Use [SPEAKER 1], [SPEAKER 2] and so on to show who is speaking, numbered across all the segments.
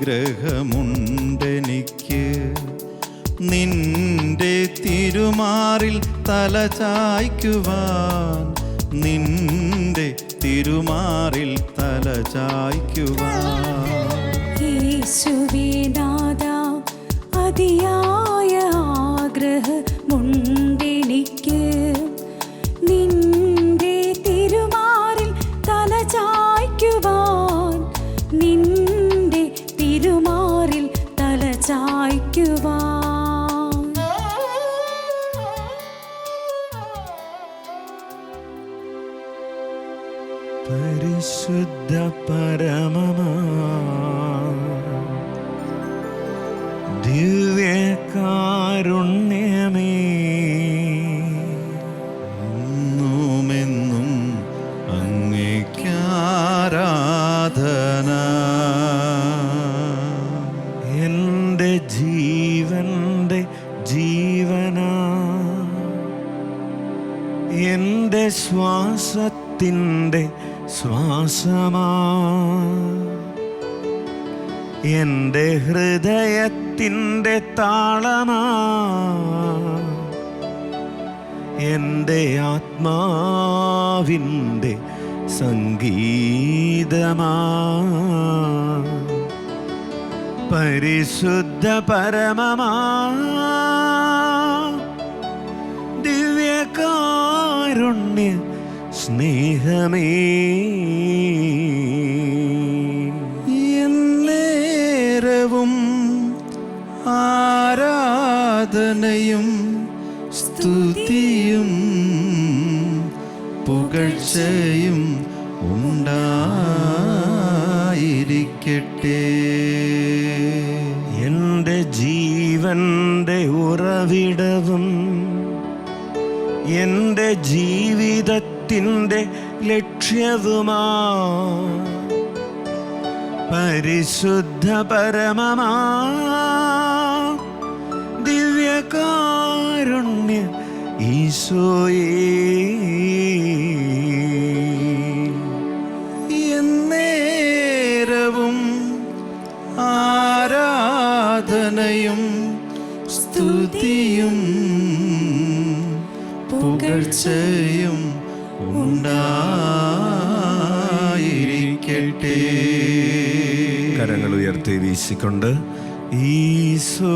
[SPEAKER 1] ആഗ്രഹമുണ്ടെനിക്ക് നിന്റെ തിരുമാറിൽ തല ചായ്ക്കുവാൻ. നിന്റെ തിരുമാറിൽ തല ചായ്ക്കുവാൻ.
[SPEAKER 2] ഹൃദയത്തിന്റെ താളമാ എന്റെ ആത്മാവിന്റെ സംഗീതമാ. പരിശുദ്ധ പരമമാ. ദിവ്യകാരുണ്യ സ്നേഹമേ.
[SPEAKER 1] ആരാധനയും സ്തുതിയും പുകഴ്ചയും ഉണ്ടായിരിക്കട്ടെ.
[SPEAKER 2] എന്റെ ജീവന്റെ ഉറവിടവും എന്റെ ജീവിതത്തിന്റെ ലക്ഷ്യവുമാ. പരിശുദ്ധ പരമമാ. ദിവ്യകാരുണ്യ ഈശോയേ.
[SPEAKER 1] എന്നേരവും ആരാധനയും സ്തുതിയും പുകഴ്ചയും ഉണ്ടായിരിക്കട്ടെ.
[SPEAKER 2] ഉയർത്തി വീശിക്കൊണ്ട് ഈശോയേ.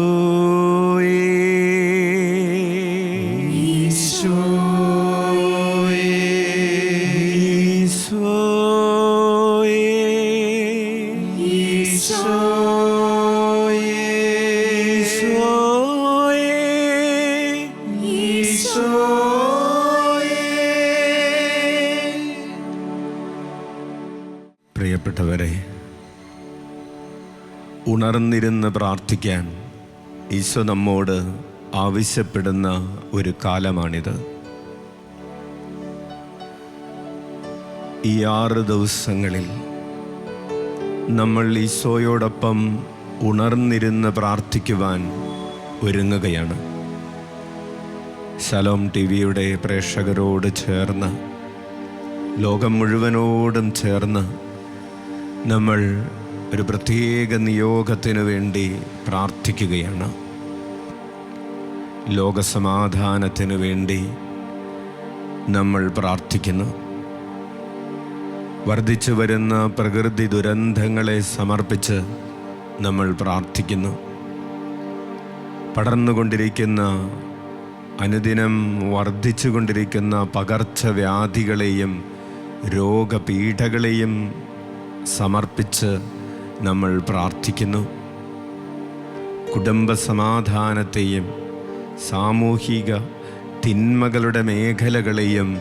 [SPEAKER 2] ഉണർന്നിരുന്ന് പ്രാർത്ഥിക്കാൻ ഈശോ നമ്മോട് ആവശ്യപ്പെടുന്ന ഒരു കാലമാണിത്. ഈ ആറ് ദിവസങ്ങളിൽ നമ്മൾ ഈശോയോടൊപ്പം ഉണർന്നിരുന്ന് പ്രാർത്ഥിക്കുവാൻ ഒരുങ്ങുകയാണ്. ശലോം ടി വിയുടെ പ്രേക്ഷകരോട് ചേർന്ന് ലോകം മുഴുവനോടും ചേർന്ന് നമ്മൾ ഒരു പ്രത്യേക നിയോഗത്തിനു വേണ്ടി പ്രാർത്ഥിക്കുകയാണ്. ലോകസമാധാനത്തിനു വേണ്ടി നമ്മൾ പ്രാർത്ഥിക്കുന്നു. വർദ്ധിച്ചു വരുന്ന പ്രകൃതി ദുരന്തങ്ങളെ സമർപ്പിച്ച് നമ്മൾ പ്രാർത്ഥിക്കുന്നു. പടർന്നുകൊണ്ടിരിക്കുന്ന അനുദിനം വർദ്ധിച്ചുകൊണ്ടിരിക്കുന്ന പകർച്ചവ്യാധികളെയും രോഗപീഠകളെയും സമർപ്പിച്ച് നമ്മൾ പ്രാർത്ഥിക്കുന്നു. കുടുംബസമാധാനത്തെയും സാമൂഹിക തിന്മകളുടെ മേഖലകളെയും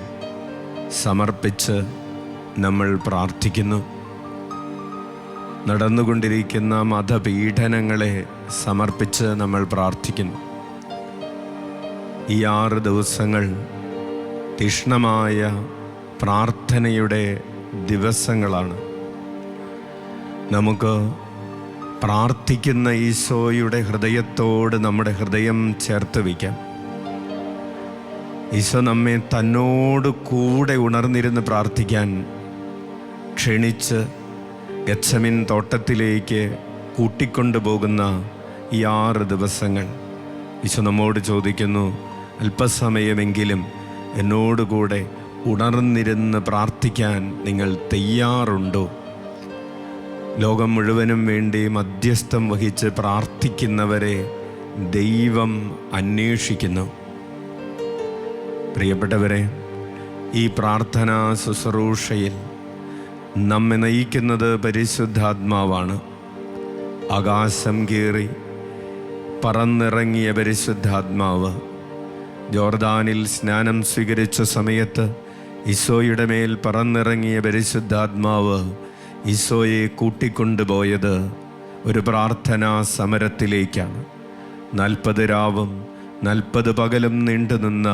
[SPEAKER 2] സമർപ്പിച്ച് നമ്മൾ പ്രാർത്ഥിക്കുന്നു. നടന്നുകൊണ്ടിരിക്കുന്ന മതപീഡനങ്ങളെ സമർപ്പിച്ച് നമ്മൾ പ്രാർത്ഥിക്കുന്നു. ഈ ആറ് ദിവസങ്ങൾ തീഷ്ണമായ പ്രാർത്ഥനയുടെ ദിവസങ്ങളാണ്. നമുക്ക് പ്രാർത്ഥിക്കുന്ന ഈശോയുടെ ഹൃദയത്തോട് നമ്മുടെ ഹൃദയം ചേർത്ത് വയ്ക്കാം. ഈശോ നമ്മെ തന്നോട് കൂടെ ഉണർന്നിരുന്ന് പ്രാർത്ഥിക്കാൻ ക്ഷണിച്ച് ഗച്ഛമിൻ തോട്ടത്തിലേക്ക് കൂട്ടിക്കൊണ്ടുപോകുന്ന ഈ ആറ് ദിവസങ്ങൾ ഈശോ നമ്മോട് ചോദിക്കുന്നു അല്പസമയമെങ്കിലും എന്നോടുകൂടെ ഉണർന്നിരുന്ന് പ്രാർത്ഥിക്കാൻ നിങ്ങൾ തയ്യാറുണ്ടോ? ലോകം മുഴുവനും വേണ്ടി മധ്യസ്ഥം വഹിച്ച് പ്രാർത്ഥിക്കുന്നവരെ ദൈവം അന്വേഷിക്കുന്നു. പ്രിയപ്പെട്ടവരെ ഈ പ്രാർത്ഥനാ ശുശ്രൂഷയിൽ നമ്മെ നയിക്കുന്നത് പരിശുദ്ധാത്മാവാണ്. ആകാശം കീറി പറന്നിറങ്ങിയ പരിശുദ്ധാത്മാവ്. ജോർദാനിൽ സ്നാനം സ്വീകരിച്ച സമയത്ത് ഈശോയുടെ മേൽ പറന്നിറങ്ങിയ പരിശുദ്ധാത്മാവ് ഈശോയെ കൂട്ടിക്കൊണ്ടുപോയത് ഒരു പ്രാർത്ഥനാ സമരത്തിലേക്കാണ്. നാൽപ്പത് രാവും നാൽപ്പത് പകലും നീണ്ടുനിന്ന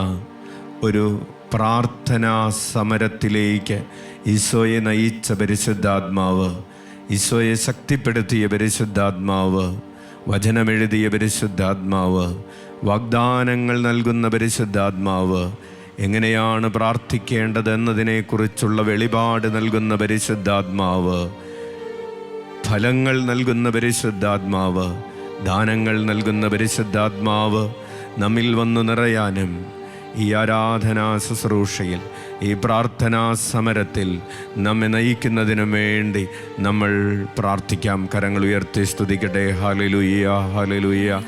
[SPEAKER 2] ഒരു പ്രാർത്ഥനാ സമരത്തിലേക്ക് ഈശോയെ നയിച്ച പരിശുദ്ധാത്മാവ് ഈശോയെ ശക്തിപ്പെടുത്തിയ പരിശുദ്ധാത്മാവ് വചനമെഴുതിയ പരിശുദ്ധാത്മാവ് വാഗ്ദാനങ്ങൾ നൽകുന്ന പരിശുദ്ധാത്മാവ് എങ്ങനെയാണ് പ്രാർത്ഥിക്കേണ്ടതെന്നതിനെക്കുറിച്ചുള്ള വെളിപാട് നൽകുന്ന പരിശുദ്ധാത്മാവ്? ഫലങ്ങൾ നൽകുന്ന പരിശുദ്ധാത്മാവ് ദാനങ്ങൾ നൽകുന്ന പരിശുദ്ധാത്മാവ് നമ്മിൽ വന്നു നിറയാനും ഈ ആരാധനാ ശുശ്രൂഷയിൽ ഈ പ്രാർത്ഥനാ സമരത്തിൽ നമ്മെ നയിക്കുന്നതിനു വേണ്ടി നമ്മൾ പ്രാർത്ഥിക്കാം. കരങ്ങൾ ഉയർത്തി സ്തുതിക്കട്ടെ. ഹാലലുയ്യ ഹാലലുയ്യ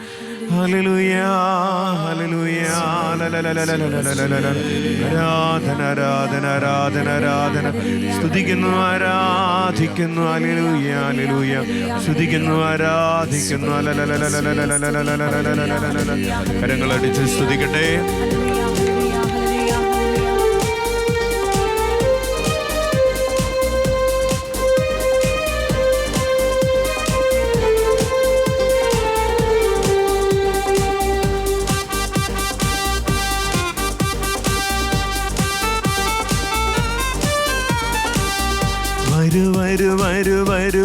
[SPEAKER 2] ആരാധന ആരാധന ആരാധന ആരാധന. സ്തുതിക്കുന്നു ആരാധിക്കുന്നു. അലിലൂയ അലിലൂയ സ്തുതിക്കുന്നു ആരാധിക്കുന്നു. കരങ്ങൾ കരങ്ങളടിച്ച് സ്തുതിക്കട്ടെ.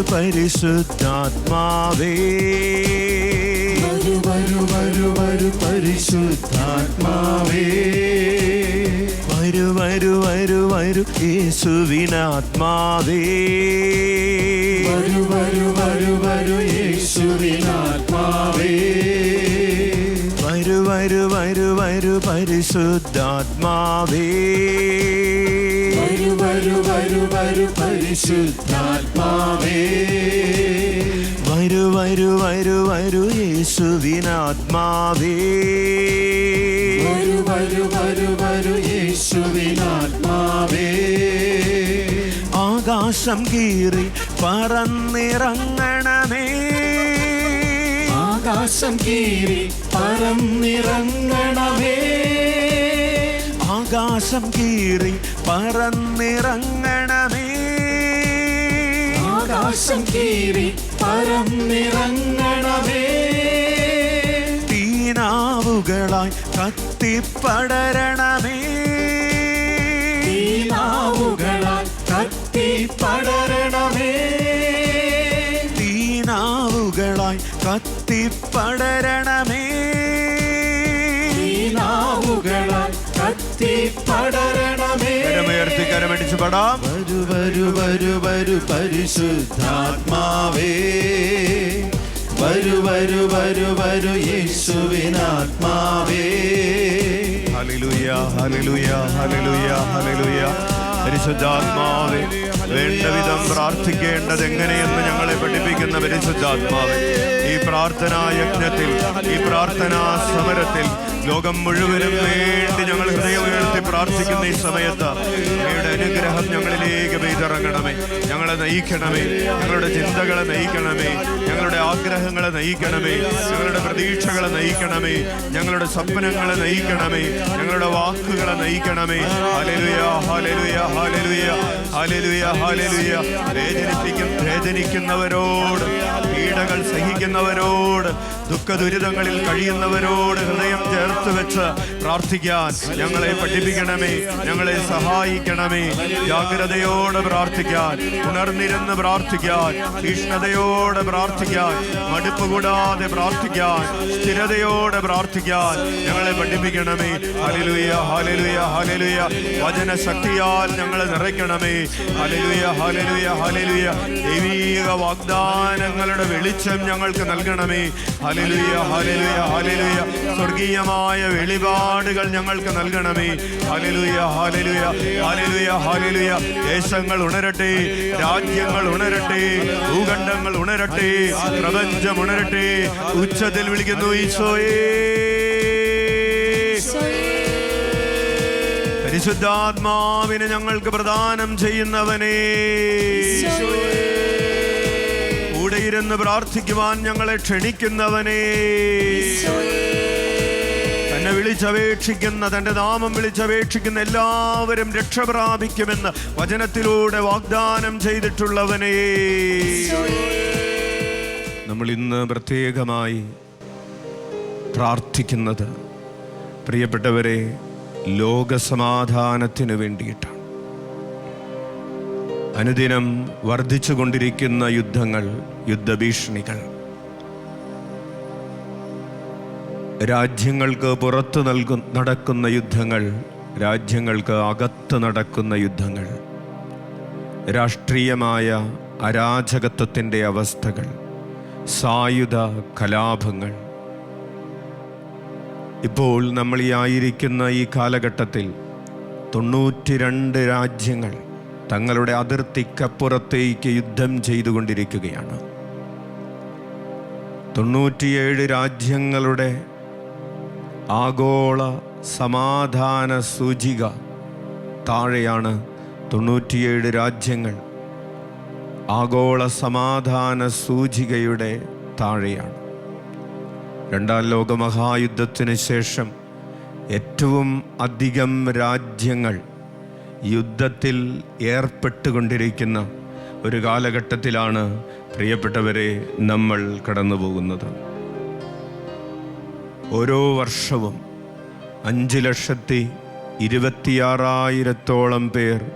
[SPEAKER 2] പരിശുദ്ധാത്മാവേ.
[SPEAKER 1] വരു വരു വരു വരു പരിശുദ്ധാത്മാവേ.
[SPEAKER 2] വരു വരു വരു വരു യേശുവിനാത്മാവേ.
[SPEAKER 1] വരു വരു വരു വരു യേശുവിനാത്മാവേ.
[SPEAKER 2] വരു പരിശുദ്ധാത്മാവേ.
[SPEAKER 1] വരു വരു വരു വരു പരിശുദ്ധാത്മാവേ.
[SPEAKER 2] വരു വരു വരു വരു യേശുവിനാത്മാവേ.
[SPEAKER 1] വരു വരു വരു വരു യേശുവിനാത്മാവേ.
[SPEAKER 2] ആകാശം കീറി പറന്നിറങ്ങണമേ.
[SPEAKER 1] ആകാശം കീറി പറന്നിറങ്ങണമേ
[SPEAKER 2] ആകാശം കീറി പറന്നിറങ്ങണമേ
[SPEAKER 1] ആകാശം കീറി പറന്നിറങ്ങണമേ
[SPEAKER 2] തീനാവുകളായി കത്തിപ്പടരണമേ.
[SPEAKER 1] തീനാവുകളായി കത്തി
[SPEAKER 2] കത്തിപ്പടരണമേ.
[SPEAKER 1] തീനാവുകളാൽ കത്തി പടരണമേ
[SPEAKER 2] കരമുയർത്തി കരമടിച്ച് പടാം
[SPEAKER 1] വരു വരു വരു വരു പരിശുദ്ധാത്മാവേ. വരു വരു വരു വരു യേശുവിനാത്മാവേ.
[SPEAKER 2] ഹല്ലേലൂയ ഹല്ലേലൂയ ഹല്ലേലൂയ ഹല്ലേലൂയ. പരിശുദ്ധാത്മാവേ. വേണ്ട വിധം പ്രാർത്ഥിക്കേണ്ടത് എങ്ങനെയെന്ന് ഞങ്ങളെ പഠിപ്പിക്കുന്ന പരിശുദ്ധാത്മാവ്. ഈ പ്രാർത്ഥനാ യജ്ഞത്തിൽ ഈ പ്രാർത്ഥനാ സമരത്തിൽ ലോകം മുഴുവനും വേണ്ടി ഞങ്ങൾ ഹൃദയം പ്രാർത്ഥിക്കുന്ന ഈ സമയത്ത് അങ്ങയുടെ അനുഗ്രഹം ഞങ്ങളിലേക്ക് പെയ്തിറങ്ങണമേ. ഞങ്ങളെ നയിക്കണമേ. ഞങ്ങളുടെ ചിന്തകളെ നയിക്കണമേ. ഞങ്ങളുടെ ആഗ്രഹങ്ങളെ നയിക്കണമേ. ഞങ്ങളുടെ പ്രതീക്ഷകളെ നയിക്കണമേ. ഞങ്ങളുടെ സ്വപ്നങ്ങളെ നയിക്കണമേ. ഞങ്ങളുടെ വാക്കുകളെ നയിക്കണമേ. ഹല്ലേലൂയ ഹല്ലേലൂയ ഹല്ലേലൂയ ഹല്ലേലൂയ ഹല്ലേലൂയ. വേദനിപ്പിക്കും വേദനിക്കുന്നവരോട് പീഡകൾ സഹിക്കുന്നവരോട് ദുഃഖ ദുരിതങ്ങളിൽ കഴിയുന്നവരോട് ഹൃദയം ചേർത്ത് വെച്ച് പ്രാർത്ഥിക്കാൻ ഞങ്ങളെ പഠിപ്പിക്കണമേ ഞങ്ങളെ സഹായിക്കണമേ. ജാഗ്രതയോടെ പ്രാർത്ഥിക്കാൻ ഉണർന്നിരുന്ന് പ്രാർത്ഥിക്കാൻ തീഷ്ണതയോടെ പ്രാർത്ഥിക്കാൻ മടുപ്പ് കൂടാതെ പ്രാർത്ഥിക്കാൻ സ്ഥിരതയോടെ പ്രാർത്ഥിക്കാൻ ഞങ്ങളെ പഠിപ്പിക്കണമേ. ഹല്ലേലൂയ ഹല്ലേലൂയ ഹല്ലേലൂയ. വചന ശക്തിയാൽ ഞങ്ങളെ നിറയ്ക്കണമേ. ഹല്ലേലൂയ ഹല്ലേലൂയ ഹല്ലേലൂയ. ദൈവീക വാഗ്ദാനങ്ങളുടെ വെളിച്ചം ഞങ്ങൾക്ക് നൽകണമേ. ഹല്ലേലൂയ ഹല്ലേലൂയ ഹല്ലേലൂയ. സ്വർഗീയമായ വെളിപാടുകൾ ഞങ്ങൾക്ക് നൽകണമേ. ഹല്ലേലൂയ ഹല്ലേലൂയ ഹല്ലേലൂയ ഹലിലുയ ദേശങ്ങൾ ഉണരട്ടെ രാജ്യങ്ങൾ ഉണരട്ടെ ഭൂഖണ്ഡങ്ങൾ ഉണരട്ടെ പ്രപഞ്ചം ഉണരട്ടെ. ഉച്ചത്തിൽ വിളിക്കുന്നു ഈശോയേ. പരിശുദ്ധാത്മാവിനെ ഞങ്ങൾക്ക് പ്രദാനം ചെയ്യുന്നവനേ. ഇരുന്ന് പ്രാർത്ഥിക്കുവാൻ ഞങ്ങളെ ക്ഷണിക്കുന്നവനേ. തന്നെ വിളിച്ചപേക്ഷിക്കുന്ന തന്റെ നാമം വിളിച്ചപേക്ഷിക്കുന്ന എല്ലാവരും രക്ഷ പ്രാപിക്കുമെന്ന് വചനത്തിലൂടെ വാഗ്ദാനം ചെയ്തിട്ടുള്ളവനേ. നമ്മൾ ഇന്ന് പ്രത്യേകമായി പ്രാർത്ഥിക്കുന്നത് പ്രിയപ്പെട്ടവരെ ലോകസമാധാനത്തിന് വേണ്ടിയിട്ടാണ്. അനുദിനം വർദ്ധിച്ചുകൊണ്ടിരിക്കുന്ന യുദ്ധങ്ങൾ യുദ്ധഭീഷണികൾ. രാജ്യങ്ങൾക്ക് പുറത്ത് നൽകു നടക്കുന്ന യുദ്ധങ്ങൾ രാജ്യങ്ങൾക്ക് അകത്ത് നടക്കുന്ന യുദ്ധങ്ങൾ രാഷ്ട്രീയമായ അരാജകത്വത്തിന്റെ അവസ്ഥകൾ സായുധ കലാപങ്ങൾ. ഇപ്പോൾ നമ്മൾ ഈ ആയിരിക്കുന്ന ഈ കാലഘട്ടത്തിൽ തൊണ്ണൂറ്റിരണ്ട് രാജ്യങ്ങൾ തങ്ങളുടെ അതിർത്തിക്കപ്പുറത്തേക്ക് യുദ്ധം ചെയ്തുകൊണ്ടിരിക്കുകയാണ്. തൊണ്ണൂറ്റിയേഴ് രാജ്യങ്ങളുടെ ആഗോള സമാധാന സൂചിക താഴെയാണ് തൊണ്ണൂറ്റിയേഴ് രാജ്യങ്ങൾ. ആഗോള സമാധാന സൂചികയുടെ താഴെയാണ്. രണ്ടാം ലോക മഹായുദ്ധത്തിന് ശേഷം ഏറ്റവും അധികം രാജ്യങ്ങൾ യുദ്ധത്തിൽ ഏർപ്പെട്ടുകൊണ്ടിരിക്കുന്ന ഒരു കാലഘട്ടത്തിലാണ് പ്രിയപ്പെട്ടവരെ നമ്മൾ കടന്നു പോകുന്നത് ഓരോ വർഷവും അഞ്ച് ലക്ഷത്തി ഇരുപത്തിയാറായിരത്തോളം പേർ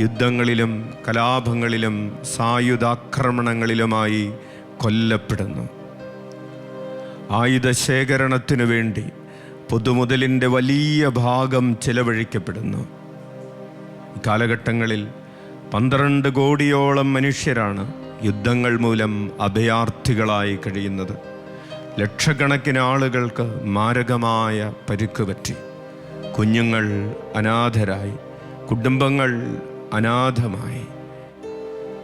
[SPEAKER 2] യുദ്ധങ്ങളിലും കലാപങ്ങളിലും സായുധാക്രമണങ്ങളിലുമായി കൊല്ലപ്പെടുന്നു. ആയുധശേഖരണത്തിനു വേണ്ടി പൊതുമുതലിന്റെ വലിയ ഭാഗം ചെലവഴിക്കപ്പെടുന്നു. കാലഘട്ടങ്ങളിൽ പന്ത്രണ്ട് കോടിയോളം മനുഷ്യരാണ് യുദ്ധങ്ങൾ മൂലം അഭയാർത്ഥികളായി കഴിയുന്നത് ലക്ഷക്കണക്കിന് ആളുകൾക്ക് മാരകമായ പരുക്ക് പറ്റി. കുഞ്ഞുങ്ങൾ അനാഥരായി കുടുംബങ്ങൾ അനാഥമായി.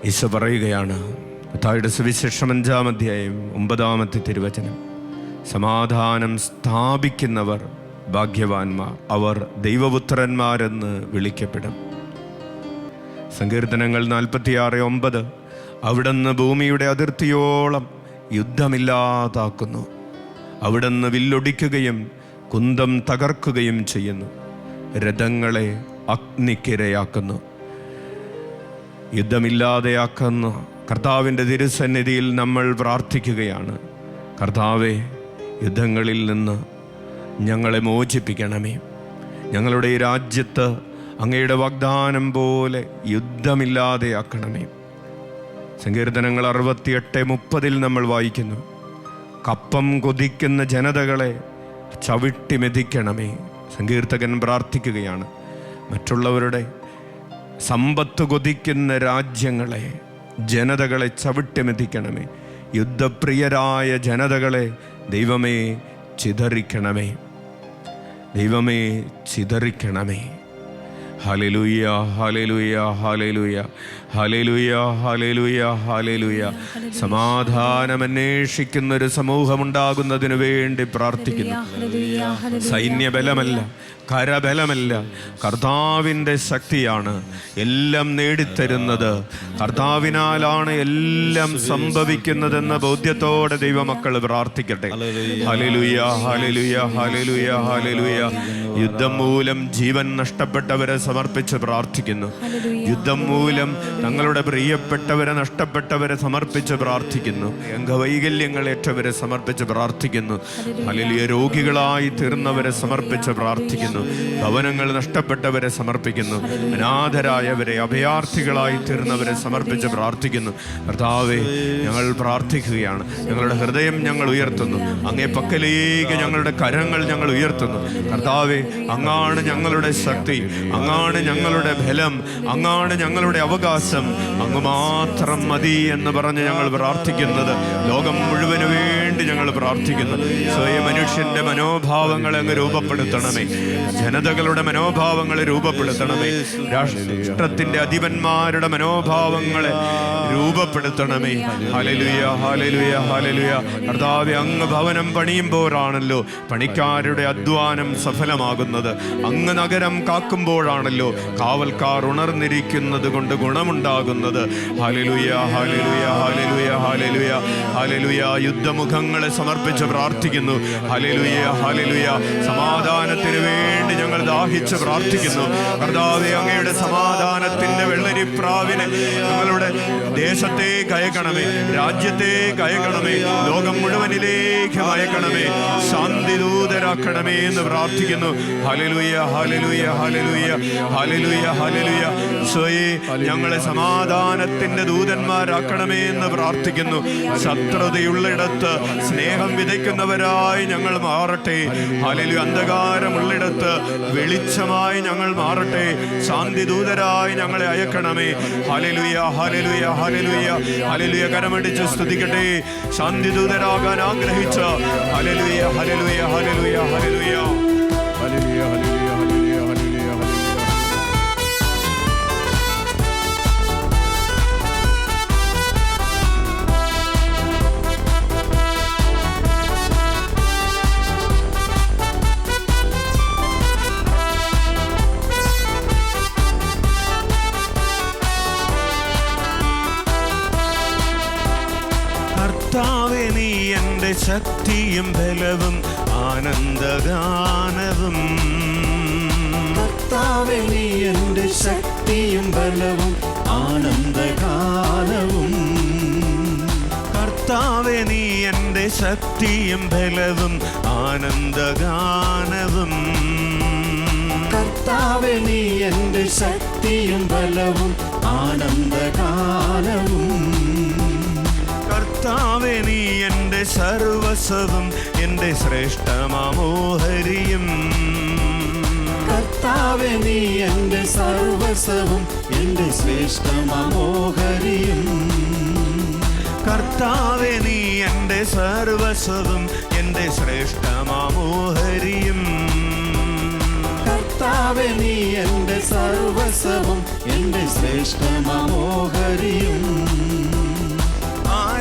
[SPEAKER 2] ഈശ പറയുകയാണ് തായുടെ സുവിശേഷം അഞ്ചാം അധ്യായം ഒമ്പതാമത്തെ തിരുവചനം. സമാധാനം സ്ഥാപിക്കുന്നവർ ഭാഗ്യവാന്മാർ അവർ ദൈവപുത്രന്മാരെന്ന് വിളിക്കപ്പെടും. സങ്കീർത്തനങ്ങൾ നാൽപ്പത്തിയാറ് ഒമ്പത്. അവിടുന്ന് ഭൂമിയുടെ അതിർത്തിയോളം യുദ്ധമില്ലാതാക്കുന്നു. അവിടുന്ന് വില്ലൊടിക്കുകയും കുന്തം തകർക്കുകയും ചെയ്യുന്നു. രഥങ്ങളെ അഗ്നിക്കിരയാക്കുന്നു. യുദ്ധമില്ലാതെയാക്കുന്ന. കർത്താവിന്റെ തിരുസന്നിധിയിൽ നമ്മൾ പ്രാർത്ഥിക്കുകയാണ്. കർത്താവെ യുദ്ധങ്ങളിൽ നിന്ന് ഞങ്ങളെ മോചിപ്പിക്കണമേ. ഞങ്ങളുടെ ഈ രാജ്യത്ത് അങ്ങയുടെ വാഗ്ദാനം പോലെ യുദ്ധമില്ലാതെയാക്കണമേ. സങ്കീർത്തനങ്ങൾ അറുപത്തിയെട്ട് മുപ്പതിൽ നമ്മൾ വായിക്കുന്നു. കപ്പം കൊതിക്കുന്ന ജനതകളെ ചവിട്ടി മെതിക്കണമേ. സങ്കീർത്തകൻ പ്രാർത്ഥിക്കുകയാണ്. മറ്റുള്ളവരുടെ സമ്പത്ത് കൊതിക്കുന്ന രാജ്യങ്ങളെ ജനതകളെ ചവിട്ടി മെതിക്കണമേ. യുദ്ധപ്രിയരായ ജനതകളെ ദൈവമേ ചിതറിക്കണമേ. ദൈവമേ ചിതറിക്കണമേ. ഹാലലുയ്യ ഹാലലുയ്യ ഹലലുയ സമാധാനം അന്വേഷിക്കുന്ന ഒരു സമൂഹമുണ്ടാകുന്നതിന് വേണ്ടി പ്രാർത്ഥിക്കുന്നു. സൈന്യബലമല്ല കരബലമല്ല. കർത്താവിന്റെ ശക്തിയാണ് എല്ലാം നേടിത്തരുന്നത്. കർത്താവിനാലാണ് എല്ലാം സംഭവിക്കുന്നതെന്ന ബോധ്യത്തോടെ ദൈവമക്കൾ പ്രാർത്ഥിക്കട്ടെ. ഹലിലുയ ഹലിലുയ ഹലിലുയ ഹലിലുയ യുദ്ധം മൂലം ജീവൻ നഷ്ടപ്പെട്ടവരെ സമർപ്പിച്ച് പ്രാർത്ഥിക്കുന്നു. യുദ്ധം മൂലം തങ്ങളുടെ പ്രിയപ്പെട്ടവരെ നഷ്ടപ്പെട്ടവരെ സമർപ്പിച്ച് പ്രാർത്ഥിക്കുന്നു. അംഗവൈകല്യങ്ങളേറ്റവരെ സമർപ്പിച്ച് പ്രാർത്ഥിക്കുന്നു. ഹല്ലേലൂയ. രോഗികളായി തീർന്നവരെ സമർപ്പിച്ച് പ്രാർത്ഥിക്കുന്നു. ഭവനങ്ങൾ നഷ്ടപ്പെട്ടവരെ സമർപ്പിക്കുന്നു. അനാഥരായവരെ അഭയാർത്ഥികളായി തീർന്നവരെ സമർപ്പിച്ച് പ്രാർത്ഥിക്കുന്നു. കർത്താവെ ഞങ്ങൾ പ്രാർത്ഥിക്കുകയാണ്. ഞങ്ങളുടെ ഹൃദയം ഞങ്ങൾ ഉയർത്തുന്നു. അങ്ങേ പക്കലേക്ക് ഞങ്ങളുടെ കരങ്ങൾ ഞങ്ങൾ ഉയർത്തുന്നു. കർത്താവെ അങ്ങാണ് ഞങ്ങളുടെ ശക്തി. അങ്ങാണ് ഞങ്ങളുടെ ബലം. അങ്ങാണ് ഞങ്ങളുടെ അവകാശം. അങ്ങ് മാത്രം മതി എന്ന് പറഞ്ഞ് ഞങ്ങൾ പ്രാർത്ഥിക്കുന്നത്. ലോകം മുഴുവൻ വേണ്ടി ഞങ്ങൾ പ്രാർത്ഥിക്കുന്നു. സ്വയം മനുഷ്യന്റെ മനോഭാവങ്ങളെ അങ്ങ് രൂപപ്പെടുത്തണമേ. ജനതകളുടെ മനോഭാവങ്ങളെ രൂപപ്പെടുത്തണമേ. രാഷ്ട്രത്തിന്റെ അധിപന്മാരുടെ മനോഭാവങ്ങളെ രൂപപ്പെടുത്തണമേ. ഹലലുയ ഹലലുയ ഹലലുയ കർത്താവ് അങ്ങ് ഭവനം പണിയുമ്പോഴാണല്ലോ പണിക്കാരുടെ അധ്വാനം സഫലമാകുന്നത്. അങ്ങ് നഗരം കാക്കുമ്പോഴാണല്ലോ കാവൽക്കാർ ഉണർന്നിരിക്കുന്നത് കൊണ്ട് ഗുണമുണ്ടാകുന്നത്. ഹലലുയ ഹലലുയ ഹലലുയ ഹലലുയ ഹലലുയ യുദ്ധമുഖങ്ങളെ സമർപ്പിച്ച് പ്രാർത്ഥിക്കുന്നു. ഹലലുയ ഹലലുയ സമാധാനത്തിന് വേണ്ടി ഞങ്ങൾ ദാഹിച്ച് പ്രാർത്ഥിക്കുന്നു. കർത്താവെ അങ്ങയുടെ സമാധാനത്തിന്റെ വെള്ളരിപ്രാവിനെ ഞങ്ങളുടെ ദേശത്തെ അയക്കണമേ രാജ്യത്തെ അയക്കണമേ ലോകം മുഴുവനിലേക്ക് അയക്കണമേ ശാന്തി ദൂതരാക്കണമേ എന്ന് പ്രാർത്ഥിക്കുന്നു. ഹലലുയ ഹലലുയ ഹലലുയ ഹലലുയ ഹലലുയ സ്വയെ ഞങ്ങളെ സമാധാനത്തിന്റെ ദൂതന്മാരാക്കണമേ എന്ന് പ്രാർത്ഥിക്കുന്നു. ശത്രുതയുള്ളിടത്ത് സ്നേഹം വിതയ്ക്കുന്നവരായി ഞങ്ങൾ മാറട്ടെ. ഹലലു അന്ധകാരമുള്ളിടത്ത് വെളിച്ചമായി ഞങ്ങൾ മാറട്ടെ. ശാന്തി ദൂതരായി ഞങ്ങളെ അയക്കണമേ. ഹലലുയ ഹലലുയ ഹലലുയ ഹലലുയ കരമടിച്ച് സ്തുതിക്കട്ടെ. ശാന്തി ദൂതരാകാൻ ആഗ്രഹിച്ച. ഹലലുയ ഹലലുയ ഹലലുയ ഹലലുയ ഹലലുയ ശക്തിയും ബലവും ആനന്ദഗാനവും.
[SPEAKER 1] കർത്താവേ നീ എന്റെ ശക്തിയും ബലവും ആനന്ദഗാനവും.
[SPEAKER 2] കർത്താവെ നീ എന്റെ ശക്തിയും ബലവും ആനന്ദഗാനവും.
[SPEAKER 1] കർത്താവേ നീ എന്റെ ശക്തിയും ബലവും ആനന്ദകാലവും
[SPEAKER 2] കർത്താവെ നീ എന്റെ സർവസ്വതും എന്റെ ശ്രേഷ്ഠമാമോഹരിയും.
[SPEAKER 1] കർത്താവേ നീ എന്റെ സർവസ്വവും എന്റെ ശ്രേഷ്ഠമോഹരിയും
[SPEAKER 2] കർത്താവെ നീ എന്റെ സർവസ്വതും എന്റെ ശ്രേഷ്ഠമാമോഹരിയും.
[SPEAKER 1] കർത്താവേ നീ എന്റെ സർവസ്വവും എന്റെ ശ്രേഷ്ഠമോഹരിയും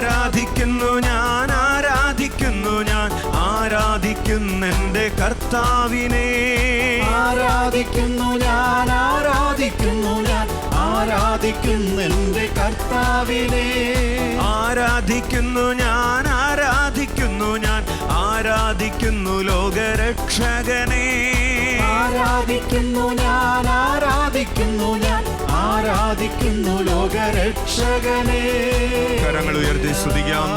[SPEAKER 2] ആരാധിക്കുന്നു ഞാൻ ആരാധിക്കുന്നു ഞാൻ. ആരാധിക്കുന്നു എന്റെ കർത്താവിനെ.
[SPEAKER 1] ആരാധിക്കുന്നു ഞാൻ ആരാധിക്കുന്നു ഞാൻ. ആരാധിക്കുന്നു എന്റെ കർത്താവിനെ.
[SPEAKER 2] ആരാധിക്കുന്നു ഞാൻ ആരാധിക്കുന്നു ഞാൻ. ആരാധിക്കുന്നു ലോകരക്ഷകനെ.
[SPEAKER 1] ആരാധിക്കുന്നു ഞാൻ ആരാധിക്കുന്നു ഞാൻ. ആരാധിക്കുന്നു ലോകരക്ഷകനെ.
[SPEAKER 2] കരങ്ങൾ ഉയർത്തി സ്തുതിക്കാം.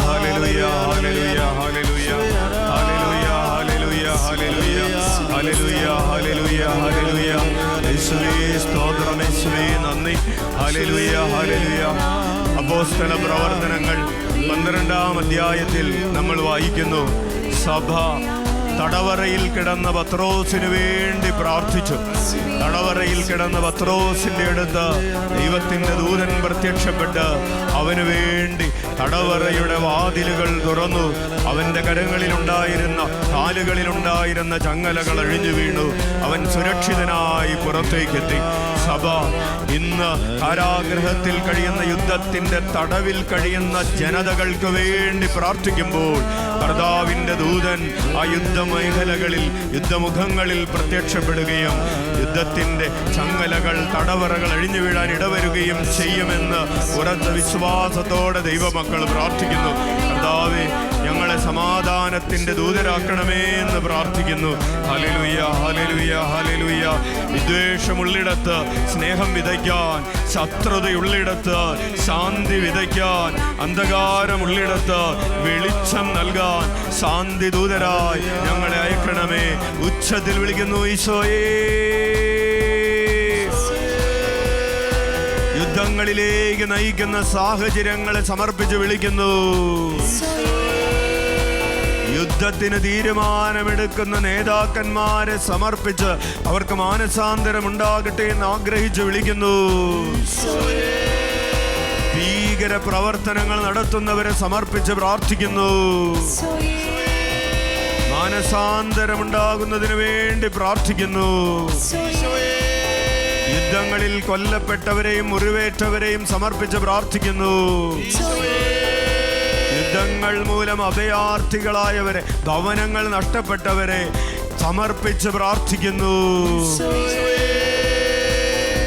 [SPEAKER 2] ഹല്ലേലൂയ അപ്പോസ്തല പ്രവർത്തനങ്ങൾ പന്ത്രണ്ടാം അധ്യായത്തിൽ നമ്മൾ വായിക്കുന്നു. സഭ തടവറയിൽ കിടന്ന പത്രോസിന് വേണ്ടി പ്രാർത്ഥിച്ചു. തടവറയിൽ കിടന്ന പത്രോസിന്റെ അടുത്ത് ദൈവത്തിന്റെ ദൂതൻ പ്രത്യക്ഷപ്പെട്ട് അവന് വേണ്ടി തടവറയുടെ വാതിലുകൾ തുറന്നു. അവന്റെ കരങ്ങളിലുണ്ടായിരുന്ന കാലുകളിലുണ്ടായിരുന്ന ചങ്ങലകൾ അഴിഞ്ഞു വീണു. അവൻ സുരക്ഷിതനായി പുറത്തേക്കെത്തി. സഭ ഇന്ന് കാരാഗ്രഹത്തിൽ കഴിയുന്ന യുദ്ധത്തിന്റെ തടവിൽ കഴിയുന്ന ജനതകൾക്ക് വേണ്ടി പ്രാർത്ഥിക്കുമ്പോൾ കർത്താവിന്റെ ദൂതൻ ആ യുദ്ധമേഖലകളിൽ യുദ്ധമുഖങ്ങളിൽ പ്രത്യക്ഷപ്പെടുകയും യുദ്ധത്തിന്റെ ചങ്ങലകൾ തടവറകൾ അഴിഞ്ഞു വീഴാൻ ഇടവരുകയും ചെയ്യുമെന്ന് ഉറച്ച വിശ്വാസത്തോടെ ദൈവമക്കൾ പ്രാർത്ഥിക്കുന്നു. കർത്താവെ ഞങ്ങളെ സമാധാനത്തിന്റെ ദൂതരാക്കണമേ എന്ന് പ്രാർത്ഥിക്കുന്നു. ഹലലുയ്യ ഹലലുയ്യ ഹലലുയ്യ വിദ്വേഷമുള്ളിടത്ത് സ്നേഹം വിതയ്ക്കാൻ ശത്രുതയുള്ളിടത്ത് ശാന്തി വിതയ്ക്കാൻ അന്ധകാരമുള്ളിടത്ത് വെളിച്ചം നൽകാൻ ശാന്തി ദൂതരായി ഞങ്ങളെ അയക്കണമേ. ഉച്ചത്തിൽ വിളിക്കുന്നു ഈശോയേ. യുദ്ധങ്ങളിലേക്ക് നയിക്കുന്ന സാഹചര്യങ്ങളെ സമർപ്പിച്ച് വിളിക്കുന്നു. യുദ്ധത്തിന് തീരുമാനമെടുക്കുന്ന നേതാക്കന്മാരെ സമർപ്പിച്ച് അവർക്ക് മാനസാന്തരം ഉണ്ടാകട്ടെ എന്ന് ആഗ്രഹിച്ച് വിളിക്കുന്നു. ഭീകര പ്രവർത്തനങ്ങൾ നടത്തുന്നവരെ സമർപ്പിച്ച് പ്രാർത്ഥിക്കുന്നു. മാനസാന്തരമുണ്ടാകുന്നതിന് വേണ്ടി പ്രാർത്ഥിക്കുന്നു. യുദ്ധങ്ങളിൽ കൊല്ലപ്പെട്ടവരെയും മുറിവേറ്റവരെയും സമർപ്പിച്ച് പ്രാർത്ഥിക്കുന്നു. യുദ്ധങ്ങൾ മൂലം അഭയാർത്ഥികളായവരെ ഭവനങ്ങൾ നഷ്ടപ്പെട്ടവരെ സമർപ്പിച്ച് പ്രാർത്ഥിക്കുന്നു.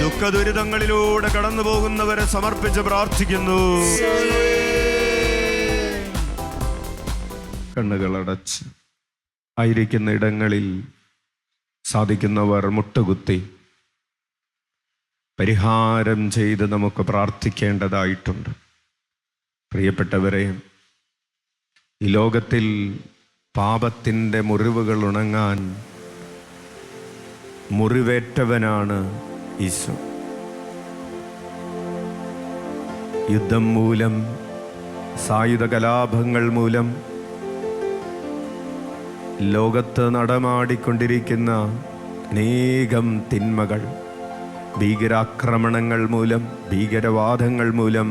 [SPEAKER 2] ദുഃഖദുരിതങ്ങളിലൂടെ കടന്നു പോകുന്നവരെ സമർപ്പിച്ച് പ്രാർത്ഥിക്കുന്നു. കണ്ണുകളടച്ച് ആയിരിക്കുന്ന ഇടങ്ങളിൽ സാധിക്കുന്നവർ മുട്ടുകുത്തി പരിഹാരം ചെയ്ത് നമുക്ക് പ്രാർത്ഥിക്കേണ്ടതായിട്ടുണ്ട്. പ്രിയപ്പെട്ടവരെ ഈ ലോകത്തിൽ പാപത്തിന്റെ മുറിവുകൾ ഉണങ്ങാൻ മുറിവേറ്റവനാണ് ഈശോ. യുദ്ധം മൂലം സായുധ കലാപങ്ങൾ മൂലം ലോകത്ത് നടമാടിക്കൊണ്ടിരിക്കുന്ന അനേകം തിന്മകൾ ഭീകരാക്രമണങ്ങൾ മൂലം ഭീകരവാദങ്ങൾ മൂലം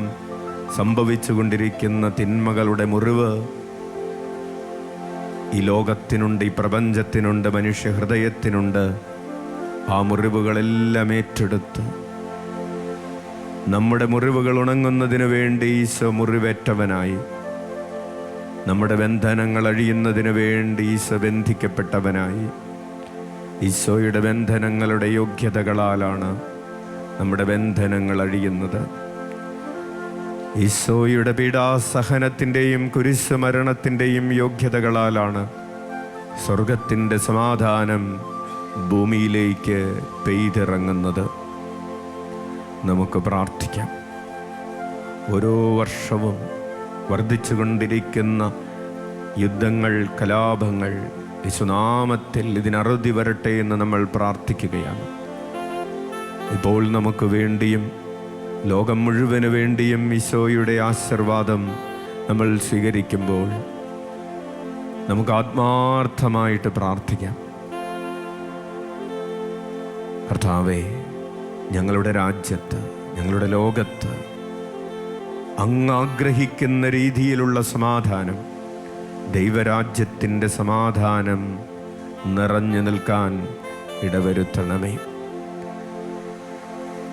[SPEAKER 2] സംഭവിച്ചുകൊണ്ടിരിക്കുന്ന തിന്മകളുടെ മുറിവ് ഈ ലോകത്തിനുണ്ട് ഈ പ്രപഞ്ചത്തിനുണ്ട് മനുഷ്യ ഹൃദയത്തിനുണ്ട് ആ മുറിവുകളെല്ലാം ഏറ്റെടുത്ത് നമ്മുടെ മുറിവുകൾ ഉണങ്ങുന്നതിന് വേണ്ടി ഈശോ മുറിവേറ്റവനായി. നമ്മുടെ ബന്ധനങ്ങൾ അഴിയുന്നതിന് വേണ്ടി ഈശോ ബന്ധിക്കപ്പെട്ടവനായി. ഈശോയുടെ ബന്ധനങ്ങളുടെ യോഗ്യതകളാലാണ് നമ്മുടെ ബന്ധനങ്ങൾ അഴിയുന്നത്. ഈശോയുടെ പീഡാസഹനത്തിന്റെയും കുരിശുമരണത്തിന്റെയും യോഗ്യതകളാലാണ് സ്വർഗത്തിന്റെ സമാധാനം ഭൂമിയിലേക്ക് പെയ്തിറങ്ങുന്നത്. നമുക്ക് പ്രാർത്ഥിക്കാം. ഓരോ വർഷവും വർദ്ധിച്ചുകൊണ്ടിരിക്കുന്ന യുദ്ധങ്ങൾ കലാപങ്ങൾ യശുനാമത്തിൽ ഇതിനറുതി വരട്ടെ എന്ന് നമ്മൾ പ്രാർത്ഥിക്കുകയാണ്. ഇപ്പോൾ നമുക്ക് വേണ്ടിയും ലോകം മുഴുവൻ വേണ്ടിയും ഈശോയുടെ ആശീർവാദം നമ്മൾ സ്വീകരിക്കുമ്പോൾ നമുക്ക് ആത്മാർത്ഥമായിട്ട് പ്രാർത്ഥിക്കാം. കർത്താവേ ഞങ്ങളുടെ രാജ്യത്ത് ഞങ്ങളുടെ ലോകത്ത് അങ്ങ് ആഗ്രഹിക്കുന്ന രീതിയിലുള്ള സമാധാനം ദൈവരാജ്യത്തിന്റെ സമാധാനം നിറഞ്ഞു നിൽക്കാൻ ഇടവരുത്തണമേ.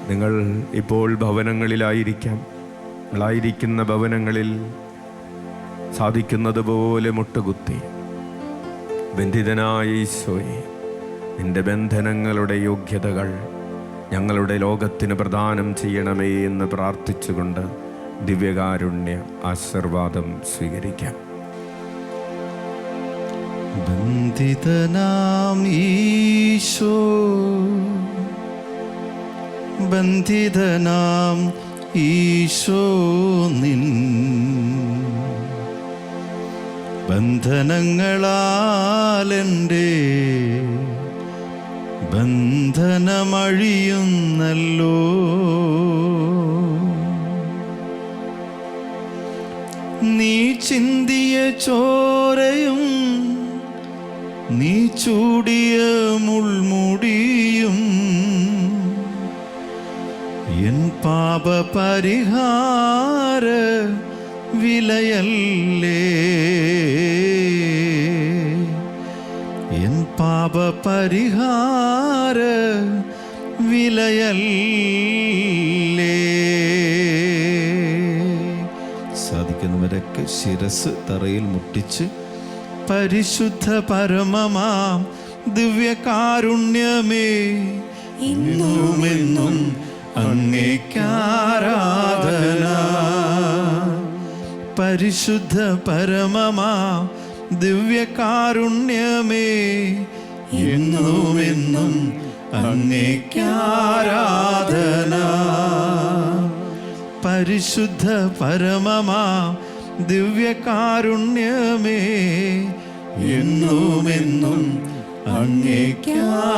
[SPEAKER 2] നിങ്ങൾ ഇപ്പോൾ ഭവനങ്ങളിലായിരിക്കാം. നിങ്ങളായിരിക്കുന്ന ഭവനങ്ങളിൽ സാധിക്കുന്നത് പോലെ മുട്ടുകുത്തി. ബന്ധിതനായ ഈശോയെ നിന്റെ ബന്ധനങ്ങളുടെ യോഗ്യതകൾ ഞങ്ങളുടെ ലോകത്തിന് പ്രദാനം ചെയ്യണമേ എന്ന് പ്രാർത്ഥിച്ചുകൊണ്ട് ദിവ്യകാരുണ്യ ആശീർവാദം സ്വീകരിക്കാം.
[SPEAKER 1] ബന്ധിതനാം ഈശോ ബന്ധിതനാം ഈശോ നിൻ. ബന്ധനങ്ങളാലെന്റെ ബന്ധനമഴിയുന്നല്ലോ. നീ ചിന്തിയ ചോരയും നീ ചൂടിയ മുൾമുടിയും പാപപരിഹാര വിലയല്ലേ? എൻ പാപപരിഹാര വിലയല്ലേ? സാധിക്കുന്നവരൊക്കെ ശിരസ് തറയിൽ മുട്ടിച്ച് പരിശുദ്ധ പരമമാം ദിവ്യകാരുണ്യമേ. ഇന്നുമെന്നും അങ്ങേക്കാരാധന. പരിശുദ്ധ പരമമാ ദിവ്യകാരുണ്യമേ. എന്നും എന്നും അങ്ങേക്കാരാധന. പരിശുദ്ധ പരമമാ ദിവ്യകാരുണ്യമേ. എന്നും എന്നും അങ്ങേക്കാരാധന.